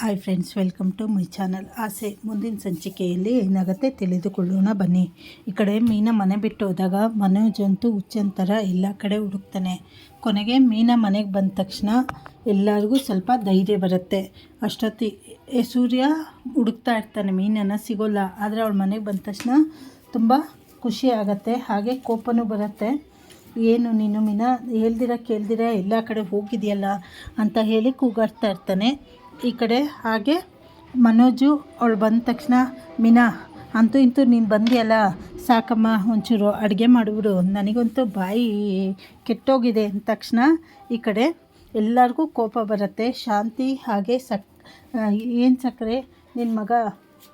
Hi friends welcome to my channel ಆಸೆ ಮುಂದಿನ ಸಂಚಿಕೆಯಲ್ಲಿ ಏನಾಗುತ್ತೆ ತಿಳಿದುಕೊಳ್ಳೋಣ ಬನ್ನಿ. ಈ ಕಡೆ ಮೀನ ಮನೆ ಬಿಟ್ಟು ಹೋದಾಗ ಮನೋಜಂತೂ ಥರ ಎಲ್ಲ ಕಡೆ ಹುಡುಕ್ತಾನೆ. ಕೊನೆಗೆ ಮೀನ ಮನೆಗೆ ಬಂದ ತಕ್ಷಣ ಎಲ್ಲರಿಗೂ ಸ್ವಲ್ಪ ಧೈರ್ಯ ಬರುತ್ತೆ. ಅಷ್ಟೊತ್ತಿ ಸೂರ್ಯ, ಹುಡುಕ್ತಾ ಇರ್ತಾನೆ, ಮೀನನ್ನು ಸಿಗೋಲ್ಲ. ಆದರೆ ಅವಳು ಮನೆಗೆ ಬಂದ ತಕ್ಷಣ ತುಂಬ ಖುಷಿ ಆಗುತ್ತೆ, ಹಾಗೆ ಕೋಪನೂ ಬರುತ್ತೆ. ಏನು ನೀನು ಮೀನಾ, ಹೇಳ್ದಿರ ಕೇಳ್ದಿರ, ಎಲ್ಲ ಕಡೆ ಹೋಗಿದೆಯಲ್ಲ? ಅಂತ ಹೇಳಿ ಕೂಗಾಡ್ತಾ ಇರ್ತಾನೆ. ಈ ಕಡೆ ಹಾಗೆ ಮನೋಜು ಅವಳು ಬಂದ ತಕ್ಷಣ, ಮೀನಾ, ಅಂತೂ ಇಂತೂ ನೀನು ಬಂದಿಯಲ್ಲ? ಸಾಕಮ್ಮ, ಒಂಚೂರು ಅಡುಗೆ ಮಾಡಿಬಿಡು. ನನಗಂತೂ ಬಾಯಿ ಕೆಟ್ಟೋಗಿದೆ. ಅಂದ ತಕ್ಷಣ ಈ ಕಡೆ ಎಲ್ಲರಿಗೂ ಕೋಪ ಬರುತ್ತೆ. ಶಾಂತಿ ಹಾಗೆ ಸಕ್ ಏನು ಸಕ್ಕರೆ? ನಿನ್ನ ಮಗ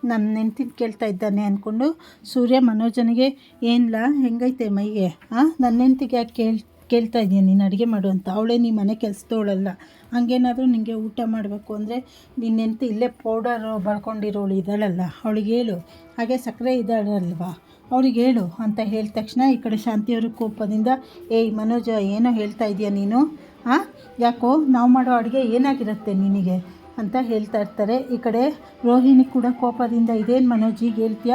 ನನ್ನ ನೆನ್ತಿನ ಕೇಳ್ತಾ ಇದ್ದಾನೆ ಅಂದ್ಕೊಂಡು ಸೂರ್ಯ ಮನೋಜನಿಗೆ ಏನಿಲ್ಲ ಹೆಂಗೈತೆ ಮೈಗೆ? ಹಾಂ ನನ್ನ ನೆನ್ತಿಗೆ ಯಾಕೆ ಕೇಳ್ ಕೇಳ್ತಾ ಇದ್ದೀನಿ, ನೀನು ಅಡುಗೆ ಮಾಡು ಅಂತ. ಅವಳೇ ನೀ ಮನೆ ಕೆಲಸದವಳಲ್ಲ. ಹಂಗೇನಾದರೂ ನಿನಗೆ ಊಟ ಮಾಡಬೇಕು ಅಂದರೆ ನಿನ್ನ ಹೆಂಡ್ತಿ ಇಲ್ಲೇ ಪೌಡರ್ ಬಳ್ಕೊಂಡಿರೋಳು ಇದ್ದಾಳಲ್ಲ ಅವಳಿಗೆ ಹೇಳು. ಹಾಗೆ ಸಕ್ಕರೆ ಇದ್ದಾಳಲ್ವಾ? ಅವ್ರಿಗೆ ಹೇಳು ಅಂತ ಹೇಳಿದ ತಕ್ಷಣ ಈ ಕಡೆ ಶಾಂತಿಯವ್ರ ಕೋಪದಿಂದ, ಏಯ್ ಮನೋಜ, ಏನೋ ಹೇಳ್ತಾ ಇದೆಯಾ ನೀನು? ಹಾಂ ಯಾಕೋ ನಾವು ಮಾಡೋ ಅಡುಗೆ ಏನಾಗಿರುತ್ತೆ ನಿನಗೆ? ಅಂತ ಹೇಳ್ತಾ ಇರ್ತಾರೆ. ಈ ಕಡೆ ರೋಹಿಣಿ ಕೂಡ ಕೋಪದಿಂದ, ಇದೇನು ಮನೋಜಿಗೆ ಹೇಳ್ತೀಯ?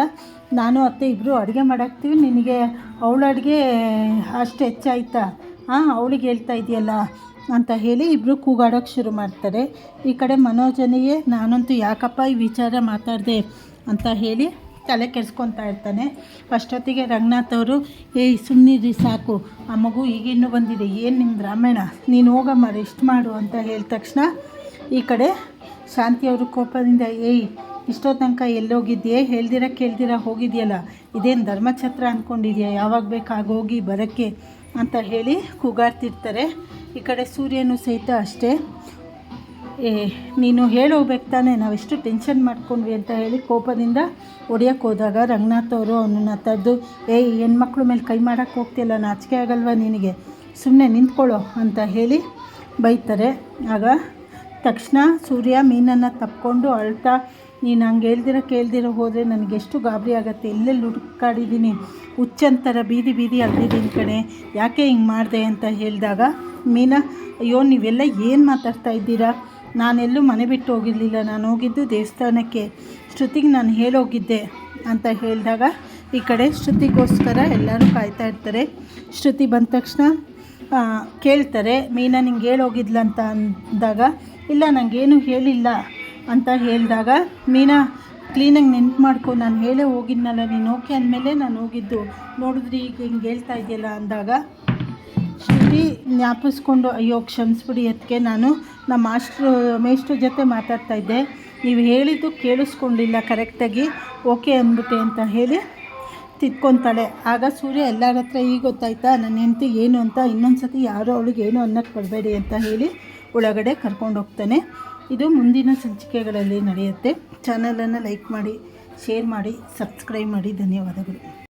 ನಾನು ಅತ್ತೆ ಇಬ್ಬರು ಅಡುಗೆ ಮಾಡಾಕ್ತೀವಿ. ನಿನಗೆ ಅವಳ ಅಡುಗೆ ಅಷ್ಟು ಹೆಚ್ಚಾಯ್ತಾ? ಹಾಂ ಅವಳಿಗೆ ಹೇಳ್ತಾ ಇದೆಯಲ್ಲ ಅಂತ ಹೇಳಿ ಇಬ್ಬರು ಕೂಗಾಡೋಕ್ಕೆ ಶುರು ಮಾಡ್ತಾರೆ. ಈ ಕಡೆ ಮನೋಜನಿಗೆ, ನಾನಂತೂ ಯಾಕಪ್ಪ ಈ ವಿಚಾರ ಮಾತಾಡಿದೆ? ಅಂತ ಹೇಳಿ ತಲೆ ಕೆಡ್ಸ್ಕೊತಾ ಇರ್ತಾನೆ. ಫಸ್ಟೊತ್ತಿಗೆ ರಂಗನಾಥ್ ಅವರು, ಏಯ್ ಸುಮ್ಮನಿರಿ ಸಾಕು. ಆ ಮಗು ಈಗಿನ್ನೂ ಬಂದಿದೆ. ಏನು ನಿಮ್ಮ ರಾಮಾಯಣ? ನೀನು ಹೋಗಮ್ಮ, ರೆಸ್ಟ್ ಮಾಡು ಅಂತ ಹೇಳಿದ ತಕ್ಷಣ ಈ ಕಡೆ ಶಾಂತಿಯವರು ಕೋಪದಿಂದ, ಏಯ್ ಇಷ್ಟೋ ತನಕ ಎಲ್ಲೋಗಿದ್ಯೆ? ಹೇಳ್ದಿರ ಕೇಳ್ದಿರ ಹೋಗಿದೆಯಲ್ಲ? ಇದೇನು ಧರ್ಮಛತ್ರ ಅಂದ್ಕೊಂಡಿದ್ಯಾ ಯಾವಾಗ ಬೇಕಾಗೋಗಿ ಬರೋಕ್ಕೆ? ಅಂತ ಹೇಳಿ ಕೂಗಾಡ್ತಿರ್ತಾರೆ. ಈ ಕಡೆ ಸೂರ್ಯನು ಸಹಿತ ಅಷ್ಟೇ. ಏ, ನೀನು ಹೇಳೋಗ್ಬೇಕು ತಾನೇ, ನಾವೆಷ್ಟು ಟೆನ್ಷನ್ ಮಾಡ್ಕೊಂಡ್ವಿ ಅಂತ ಹೇಳಿ ಕೋಪದಿಂದ ಹೊಡಿಯೋಕ್ಕೆ ಹೋದಾಗ ರಂಗನಾಥ್ ಅವರು ಅವನನ್ನು ತದ್ದು ಏಯ್, ಹೆಣ್ಮಕ್ಳ ಮೇಲೆ ಕೈ ಮಾಡೋಕ್ಕೆ ಹೋಗ್ತಿಲ್ಲ ನಾಚಿಕೆ ಆಗಲ್ವಾ ನಿನಗೆ? ಸುಮ್ಮನೆ ನಿಂತ್ಕೊಳ್ಳೋ ಅಂತ ಹೇಳಿ ಬೈತಾರೆ. ಆಗ ತಕ್ಷಣ ಸೂರ್ಯ ಮೀನನ್ನು ತಪ್ಕೊಂಡು ಅಳ್ತಾ ನೀನು ಹಂಗೆ ಹೇಳ್ದಿರ ಕೇಳ್ದಿರೋ ಹೋದರೆ ನನಗೆ ಎಷ್ಟು ಗಾಬರಿ ಆಗುತ್ತೆ. ಎಲ್ಲೆಲ್ಲಿ ಹುಡುಕಾಡಿದ್ದೀನಿ. ಹುಚ್ಚಂತರ, ಬೀದಿ ಬೀದಿ ಅಲ್ದಿದ್ದೀನಿ ಕಣೆ. ಯಾಕೆ ಹಿಂಗೆ ಮಾಡಿದೆ ಅಂತ ಹೇಳಿದಾಗ, ಮೀನಾ, ಅಯ್ಯೋ, ನೀವೆಲ್ಲ ಏನು ಮಾತಾಡ್ತಾ ಇದ್ದೀರಾ? ನಾನೆಲ್ಲೂ ಮನೆ ಬಿಟ್ಟು ಹೋಗಿರಲಿಲ್ಲ. ನಾನು ಹೋಗಿದ್ದು ದೇವಸ್ಥಾನಕ್ಕೆ. ಶ್ರುತಿಗೆ ನಾನು ಹೇಳೋಗಿದ್ದೆ ಅಂತ ಹೇಳಿದಾಗ, ಈ ಕಡೆ ಶ್ರುತಿಗೋಸ್ಕರ ಎಲ್ಲರೂ ಕಾಯ್ತಾ ಇರ್ತಾರೆ. ಶ್ರುತಿ ಬಂದ ತಕ್ಷಣ ಕೇಳ್ತಾರೆ, ಮೀನಾ, ನಿಂಗೆ ಹೇಳೋಗಿದ್ಲಂತ ಅಂದಾಗ, ಇಲ್ಲ ನನಗೇನು ಹೇಳಿಲ್ಲ. ಅಂತ ಹೇಳಿದಾಗ, ಮೀನಾ ಕ್ಲೀನಾಗಿ ನೆನ್ಪು ಮಾಡ್ಕೊ. ನಾನು ಹೇಳೇ ಹೋಗಿದ್ನಲ್ಲ, ನೀನು ಓಕೆ ಅಂದಮೇಲೆ ನಾನು ಹೋಗಿದ್ದು. ನೋಡಿದ್ರಿ, ಈಗ ಹಿಂಗೆ ಹೇಳ್ತಾ ಇದೆಯಲ್ಲ ಅಂದಾಗ, ಶ್ರುತಿ, ಜ್ಞಾಪಿಸ್ಕೊಂಡು, ಅಯ್ಯೋ, ಕ್ಷಮಿಸ್ಬಿಡಿ ಅದಕ್ಕೆ ನಾನು ನಮ್ಮ ಮಾಸ್ಟ್ರು ಮೇಷ್ಟ್ರ ಜೊತೆ ಮಾತಾಡ್ತಾ ಇದ್ದೆ. ನೀವು ಹೇಳಿದ್ದು ಕೇಳಿಸ್ಕೊಂಡಿಲ್ಲ ಕರೆಕ್ಟಾಗಿ ಓಕೆ ಅಂದ್ಬಿಟ್ಟೆ ಅಂತ ಹೇಳಿ ತಿದ್ಕೊತಾಳೆ. ಆಗ ಸೂರ್ಯ, ಎಲ್ಲರ ಹತ್ರ ಈಗ ಗೊತ್ತಾಯ್ತಾ? ನನ್ನ ಹೆಂಡತಿ ಏನು ಅಂತ ಇನ್ನೊಂದು ಸತಿ ಯಾರೋ ಅವಳಿಗೆ ಏನು ಅನ್ನಕ್ಕೆ ಬರಬೇಡಿ ಅಂತ ಹೇಳಿ ಒಳಗಡೆ ಕರ್ಕೊಂಡು ಹೋಗ್ತಾನೆ. ಇದು ಮುಂದಿನ ಸಂಚಿಕೆಗಳಲ್ಲಿ ನಡೆಯುತ್ತೆ. ಚಾನಲನ್ನು ಲೈಕ್ ಮಾಡಿ ಶೇರ್ ಮಾಡಿ ಸಬ್ಸ್ಕ್ರೈಬ್ ಮಾಡಿ. ಧನ್ಯವಾದಗಳು.